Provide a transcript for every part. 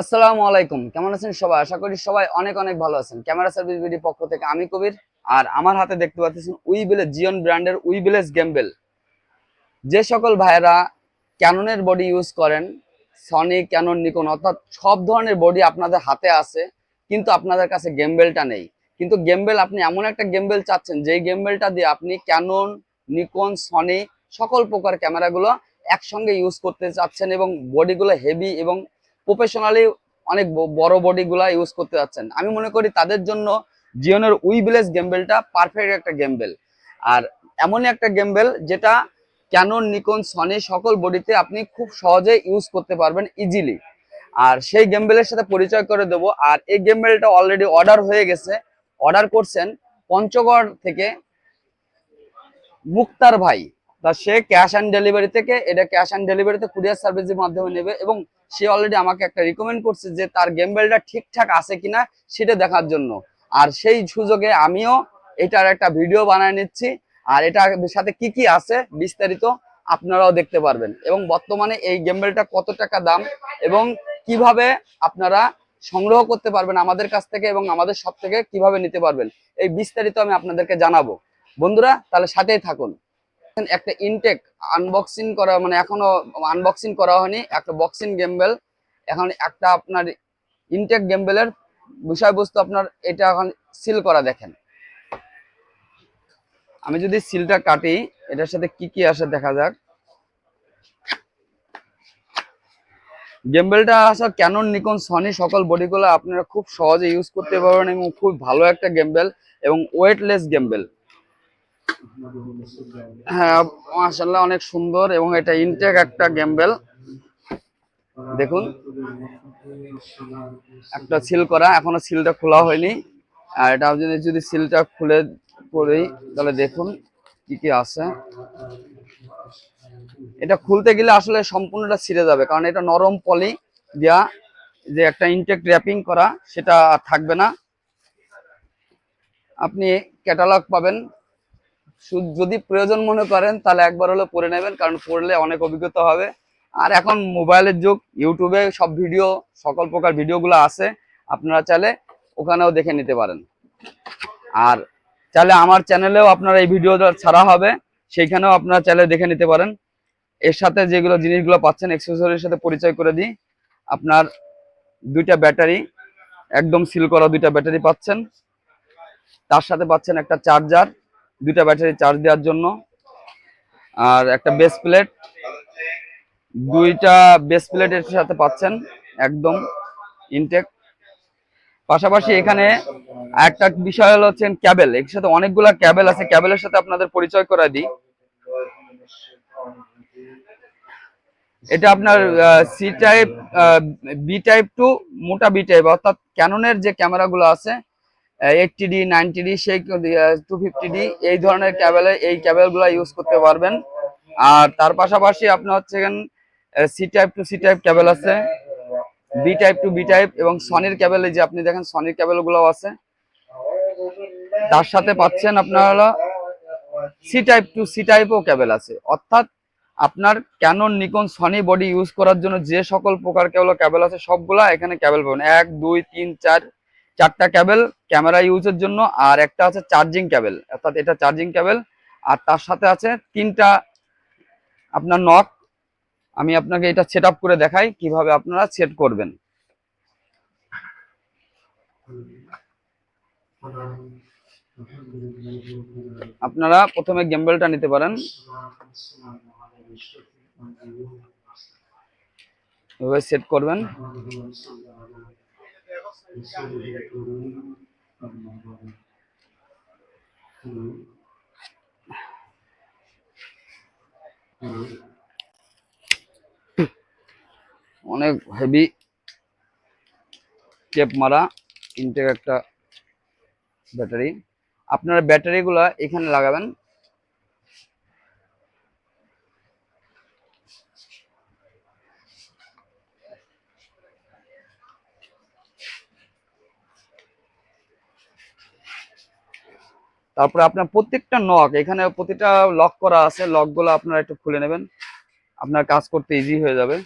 আসসালামু আলাইকুম। কেমন আছেন সবাই? আশা করি সবাই অনেক অনেক ভালো আছেন। ক্যামেরা সার্ভিস বিডি পক্ষ থেকে আমি কবির, আর আমার হাতে দেখতে পাচ্ছেন উইবিলেজ জিওন ব্র্যান্ডের উইবিলেজ গেমবেল যে সকল ভাইয়েরা ক্যাননের বডি ইউজ করেন সনি ক্যানন নিকন অর্থাৎ সব ধরনের বডি আপনাদের হাতে আছে, কিন্তু আপনাদের কাছে গেমবেলটা নেই। কিন্তু গেমবেল আপনি এমন একটা গেমবেল চাচ্ছেন, যেই গেমবেলটা দিয়ে আপনি ক্যানন নিকন সনি সকল প্রকার ক্যামেরাগুলো একসঙ্গে ইউজ করতে চাচ্ছেন এবং বডিগুলো হেভি এবং প্রফেশনালি অনেক বড় বডিগুলা ইউজ করতে যাচ্ছেন। আমি মনে করি তাদের জন্য জিওনের উইবিলেস গেমবেলটা পারফেক্ট একটা গেমবেল আর এমনই একটা গেমবেল যেটা ক্যানন নিকন সনি সকল বডিতে আপনি খুব সহজে ইউজ করতে পারবেন ইজিলি আর সেই গেমবেলের সাথে পরিচয় করে দেব। আর এই গেমবেলটা অলরেডি অর্ডার হয়ে গেছে। অর্ডার করছেন পঞ্চগড় থেকে মুক্তার ভাই। তা সে ক্যাশ অ্যান্ড ডেলিভারি থেকে এটা ক্যাশ অ্যান্ড ডেলিভারিতে কুরিয়ার সার্ভিসের মাধ্যমে নেবে এবং সে অলরেডি আমাকে একটা রিকমেন্ড করছে যে তার গেমবেলটা ঠিকঠাক আছে কিনা সেটা দেখার জন্য। আর সেই সুযোগে আমিও এটার একটা ভিডিও বানায় নিচ্ছি। আর এটার সাথে কি কি আছে বিস্তারিত আপনারাও দেখতে পারবেন। এবং বর্তমানে এই গেমবেলটা কত টাকা দাম এবং কীভাবে আপনারা সংগ্রহ করতে পারবেন আমাদের কাছ থেকে এবং আমাদের সব থেকে কীভাবে নিতে পারবেন, এই বিস্তারিত আমি আপনাদেরকে জানাব। বন্ধুরা, তাহলে সাথেই থাকুন। একটা ইনটেক আনবক্সিং করা মানে এখনও আনবক্সিং করা হয়নি, একটা বক্সিং গেমবেল এখন একটা আপনার ইনটেক গেমবেলের বিষয়বস্তু আপনার এটা এখন সিল করা দেখেন। আমি যদি সিলটা কাটি, এটার সাথে কি কি আসে দেখা যাক। গেমবেলটা আসা ক্যানন নিকন সনি সকল বডিগুলো আপনারা খুব সহজে ইউজ করতে পারবেন এবং খুব ভালো একটা গেমবেল এবং ওয়েটলেস গেমবেল হ্যাঁ মাশাল্লাহ অনেক সুন্দর এবং এটা ইনটেক একটা গেমবেল দেখুন, একটা সিল করা, এখনও সিলটা খোলা হয়নি। আর এটা যদি যদি সিলটা খুলে পড়ি তাহলে দেখুন কি কি আছে। এটা খুলতে গেলে আসলে সম্পূর্ণটা ছিঁড়ে যাবে, কারণ এটা নরম পলি দেয়া, যে একটা ইনটেক র্যাপিং করা, সেটা থাকবে না। আপনি ক্যাটালগ পাবেন যদি প্রয়োজন মনে করেন, তাহলে একবার হলো পড়ে নেবেন, কারণ পড়লে অনেক অভিজ্ঞতা হবে। আর এখন মোবাইলের যুগ, ইউটিউবে সব ভিডিও, সকল প্রকার ভিডিওগুলো আছে, আপনারা চাইলে ওখানেও দেখে নিতে পারেন। আর চাইলে আমার চ্যানেলেও আপনারা এই ভিডিওটা ছাড়া হবে, সেইখানেও আপনারা চাইলে দেখে নিতে পারেন। এর সাথে যেগুলো জিনিসগুলো পাচ্ছেন এক্সেসরির সাথে পরিচয় করে দিই। আপনার দুইটা ব্যাটারি, একদম সিল করা দুইটা ব্যাটারি পাচ্ছেন। তার সাথে পাচ্ছেন একটা চার্জার দুইটা ব্যাটারি চার্জ দেওয়ার জন্য। আর একটা বেস প্লেট দুইটা বেস প্লেটের সাথে পাচ্ছেন একদম ইনটেক পাশাপাশি এখানে একটা বিষয় হলো হচ্ছে ক্যাবেল এর সাথে অনেকগুলা ক্যাবেল আছে। ক্যাবেলের সাথে আপনাদের পরিচয় করে দিই। এটা আপনার C type B type two মোটা বি টাইপ অর্থাৎ ক্যাননের যে ক্যামেরাগুলো আছে এইটটি ডি নাইনটি ডি সেই টু ফিফটি ডি এই ধরনের ক্যাবেলে এই ক্যাবেলগুলো ইউজ করতে পারবেন। আর তার পাশাপাশি আপনার হচ্ছে C type to C type cable আছে B type to B type এবং সনির ক্যাবেল যে আপনি দেখেন সনির ক্যাবেলগুলো আছে। তার সাথে পাচ্ছেন আপনার হলো সি টাইপ টু সি টাইপও ক্যাবেল আছে। অর্থাৎ আপনার Canon Nikon Sony body use করার জন্য যে সকল প্রকার কেবল ক্যাবেল আছে, সবগুলা এখানে ক্যাবেল পাবেন। এক, দুই, তিন, চার চারটা ক্যাবেল ক্যামেরা ইউজের জন্য, আর একটা আছে চার্জিং ক্যাবেল অর্থাৎ এটা চার্জিং ক্যাবেল আর তার সাথে আছে তিনটা আপনার নক আমি আপনাকে এটা সেট করে দেখাই, কীভাবে আপনারা সেট করবেন। আপনারা প্রথমে গেম্বেলটা নিতে পারেন। এভাবে সেট করবেন। অনেক হেভি টেপ মারা ইনটেক একটা ব্যাটারি আপনারা ব্যাটারিগুলো এখানে লাগাবেন। তারপরে আপনার প্রত্যেকটা নক এখানে প্রতিটা লক করা আছে লকগুলো আপনারা একটু খুলে নেবেন। আপনার কাজ করতে ইজি হয়ে যাবে।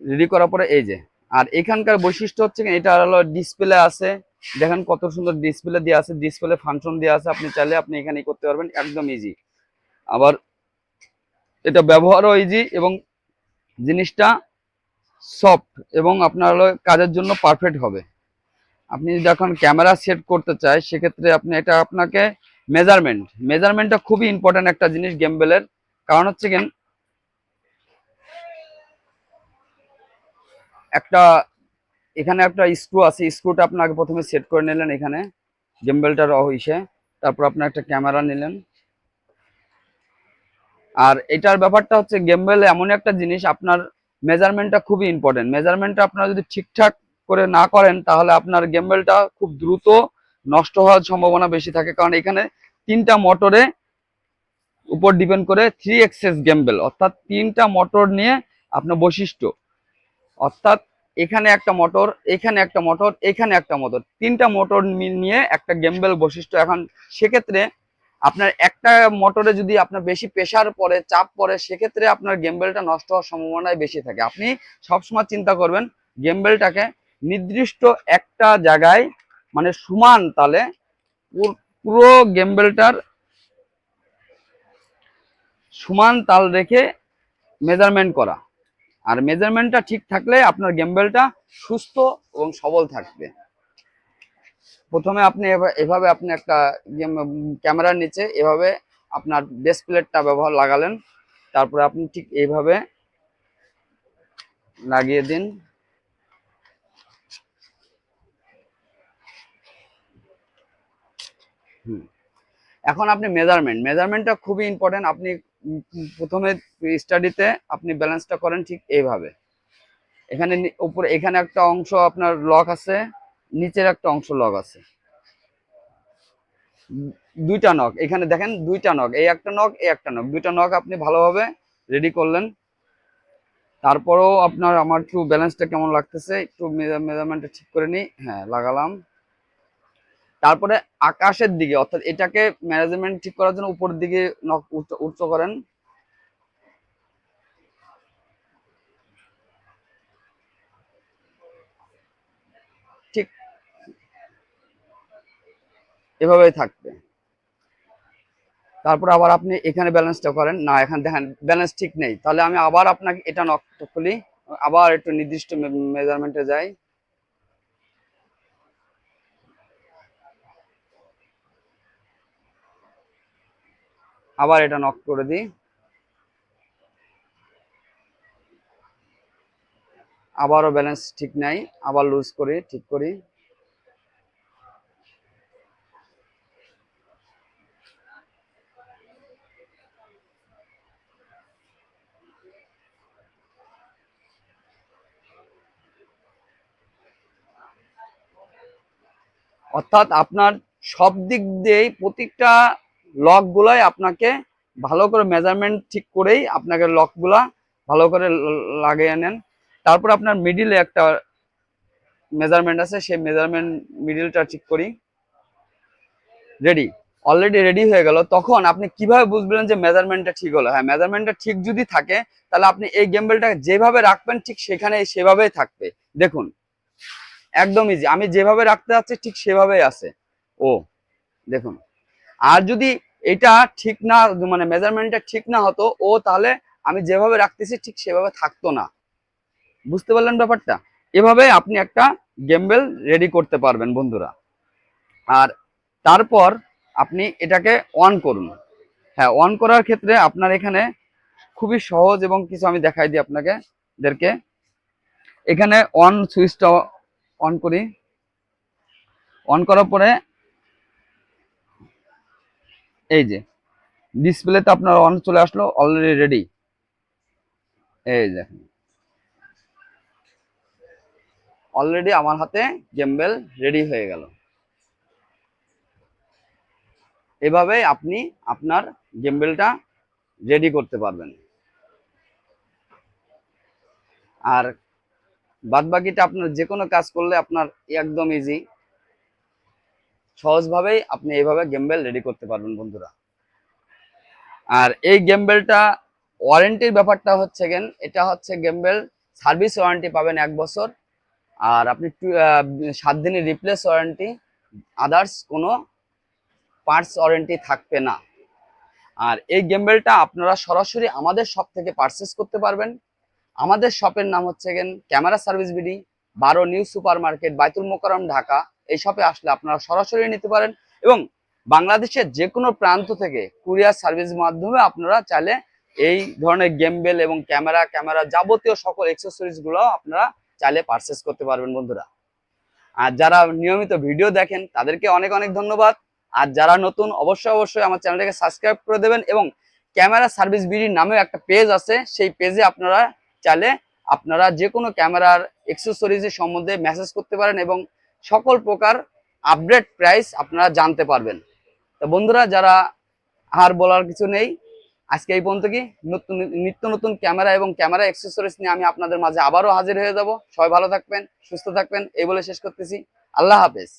রেডি করার পরে এই যে, আর এখানকার বৈশিষ্ট্য হচ্ছে এটা হলো ডিসপ্লে আছে। দেখেন কত সুন্দর ডিসপ্লে দেওয়া আছে ডিসপ্লে ফাংশন দেওয়া আছে, আপনি চাইলে আপনি এখানে করতে পারবেন, একদম ইজি আবার এটা ব্যবহারও ইজি এবং জিনিসটা সফট এবং আপনার হলো কাজের জন্য পারফেক্ট হবে। আপনি যদি এখন ক্যামেরা সেট করতে চাই, সেক্ষেত্রে আপনি, এটা আপনাকে মেজারমেন্ট মেজারমেন্টটা খুবই ইম্পর্টেন্ট একটা জিনিস গেমবেলের কারণ হচ্ছে কেন একটা, এখানে একটা স্ক্রু আছে স্ক্রুটা আপনাকে প্রথমে সেট করে নিলেন এখানে গেমবেলটার ইসে তারপর আপনার একটা ক্যামেরা নিলেন। আর এটার ব্যাপারটা হচ্ছে গেমবেল এমন একটা জিনিস, আপনার মেজারমেন্টটা খুবই ইম্পর্টেন্ট মেজারমেন্টটা আপনারা যদি ঠিকঠাক করে না করেন, তাহলে আপনার গেমবেলটা খুব দ্রুত নষ্ট হওয়ার সম্ভাবনা বেশি থাকে। কারণ এখানে তিনটা মোটরে উপর ডিপেন্ড করে থ্রি এক্সেস গেমবেল অর্থাৎ তিনটা মোটর নিয়ে আপনার বৈশিষ্ট্য। অর্থাৎ এখানে একটা মোটর, এখানে একটা মোটর, এখানে একটা মোটর, তিনটা মোটর নিয়ে একটা গেমবেল বৈশিষ্ট্য। এখন সেক্ষেত্রে আপনার একটা মোটরে যদি আপনার বেশি প্রেশার পড়ে, চাপ পড়ে, সেক্ষেত্রে আপনার গেমবেলটা নষ্ট হওয়ার সম্ভাবনাই বেশি থাকে। আপনি সবসময় চিন্তা করবেন গেমবেলটাকে নির্দিষ্ট একটা জায়গায় মানে সমান তালে, পুরো গেমবেলটার সমান তাল রেখে মেজারমেন্ট করা। আর মেজারমেন্টটা ঠিক থাকলে আপনার গেমবেলটা সুস্থ এবং সবল থাকবে। প্রথমে আপনি এভা- এভাবে আপনি একটা ক্যামেরার নিচে এভাবে আপনার বেস প্লেটটা ব্যবহার লাগালেন। তারপরে আপনি ঠিক এইভাবে লাগিয়ে দিন। এখন আপনি মেজারমেন্ট মেজারমেন্টটা খুবই ইম্পর্টেন্ট আপনি প্রথমে স্টাডিতে আপনি ব্যালেন্সটা করেন ঠিক এইভাবে এখানে উপরে, এখানে একটা অংশ আপনার লক আছে, নিচের একটা অংশ লক আছে। দুইটা নক এখানে দেখেন দুইটা নক এই একটা নক এই একটা নক দুইটা নক আপনি ভালোভাবে রেডি করলেন। তারপরেও আপনার, আমার একটু ব্যালেন্সটা কেমন লাগতেছে, একটু মেজারমেন্টটা ঠিক করে নিই। হ্যাঁ লাগালাম। তারপরে আকাশের দিকে, অর্থাৎ এটাকে ম্যানেজমেন্ট ঠিক করার জন্য উপর দিকে উচ্চ করেন। ঠিক এভাবেই থাকবে। তারপর আবার আপনি এখানে ব্যালেন্সটা করেন। না, এখানে দেখেন ব্যালেন্স ঠিক নেই। তাহলে আমি আবার আপনাকে এটা নকটা খুলি। আবার একটু নির্দিষ্ট মেজারমেন্টে যাই। আবার এটা নক করে দিই। আবারও ব্যালেন্স ঠিক নাই, আবার লুজ করি, ঠিক করি। অর্থাৎ আপনার সব দিক দিয়েই প্রত্যেকটা লক গুলাই আপনাকে ভালো করে মেজারমেন্ট ঠিক করেই আপনাকে লকগুলা ভালো করে লাগিয়ে নেন। তারপর আপনার মিডিলে একটা মেজারমেন্ট আছে, সেই মেজারমেন্ট মিডিলটা ঠিক করি। রেডি অলরেডি রেডি হয়ে গেল। তখন আপনি কীভাবে বুঝবেন যে মেজারমেন্টটা ঠিক হলো? হ্যাঁ মেজারমেন্টটা ঠিক যদি থাকে, তাহলে আপনি এই গেমবেলটা যেভাবে রাখবেন, ঠিক সেখানে সেভাবেই থাকবে। দেখুন, একদম ইজি আমি যেভাবে রাখতে যাচ্ছি, ঠিক সেভাবেই আছে। ও, দেখুন। আর যদি এটা ঠিক না মানে মেজারমেন্টটা ঠিক না হতো, ও তাহলে আমি যেভাবে রাখতেছি ঠিক সেভাবে থাকতো না। বুঝতে পারলেন ব্যাপারটা? এভাবে আপনি একটা গেমবেল রেডি করতে পারবেন বন্ধুরা। আর তারপর আপনি এটাকে অন করুন। হ্যাঁ অন করার ক্ষেত্রে আপনার এখানে খুবই সহজ এবং কিছু আমি দেখাই দিই আপনাকে এদেরকে এখানে অন সুইচটা অন করি। অন করার পরে এই যে ডিসপ্লেতে আপনার অন চলে আসলো অলরেডি রেডি এই দেখেন অলরেডি আমার হাতে গেমবেল রেডি হয়ে গেল। এভাবে আপনি আপনার গেমবেলটা রেডি করতে পারবেন। আর বাদ বাকিটা আপনার যে কোনো কাজ করলে আপনার একদম ইজি সহজভাবেই আপনি এইভাবে গেমবেল রেডি করতে পারবেন বন্ধুরা। আর এই গেমবেলটা ওয়ারেন্টির ব্যাপারটা হচ্ছে গেন এটা হচ্ছে গেমবেল সার্ভিস ওয়ারেন্টি পাবেন এক বছর। আর আপনি সাত দিনের রিপ্লেস ওয়ারেন্টি আদার্স কোনো পার্টস ওয়ারেন্টি থাকবে না। আর এই গেমবেলটা আপনারা সরাসরি আমাদের শপ থেকে পারচেস করতে পারবেন। আমাদের শপের নাম হচ্ছে গেন ক্যামেরা সার্ভিস বিডি বারো new super market Baitul Mukarram Dhaka. এই শপে আসলে আপনারা সরাসরি নিতে পারেন এবং বাংলাদেশের যে কোনো প্রান্ত থেকে কুরিয়ার সার্ভিস মাধ্যমে আপনারা চাইলে এই ধরনের গেমবেল এবং ক্যামেরা ক্যামেরা যাবতীয় সকলগুলো আপনারা চাইলে পারচেস করতে পারবেন বন্ধুরা। আর যারা নিয়মিত ভিডিও দেখেন, তাদেরকে অনেক অনেক ধন্যবাদ। আর যারা নতুন, অবশ্যই অবশ্যই আমার চ্যানেলটাকে সাবস্ক্রাইব করে দেবেন এবং ক্যামেরা সার্ভিস বিডির নামেও একটা পেজ আছে, সেই পেজে আপনারা চাইলে আপনারা যে কোনো ক্যামেরার এক্সেসরিজের সম্বন্ধে মেসেজ করতে পারেন এবং সকল প্রকার আপডেট প্রাইস আপনারা জানতে পারবেন। তো বন্ধুরা, যারা আর বলার কিছু নেই, আজকে এই পর্যন্ত কি? নতুন, নিত্য নতুন ক্যামেরা এবং ক্যামেরা অ্যাক্সেসরিজ নিয়ে আমি আপনাদের মাঝে আবারও হাজির হয়ে যাব। সবাই ভালো থাকবেন, সুস্থ থাকবেন, এই বলে শেষ করতেছি। আল্লাহ হাফেজ।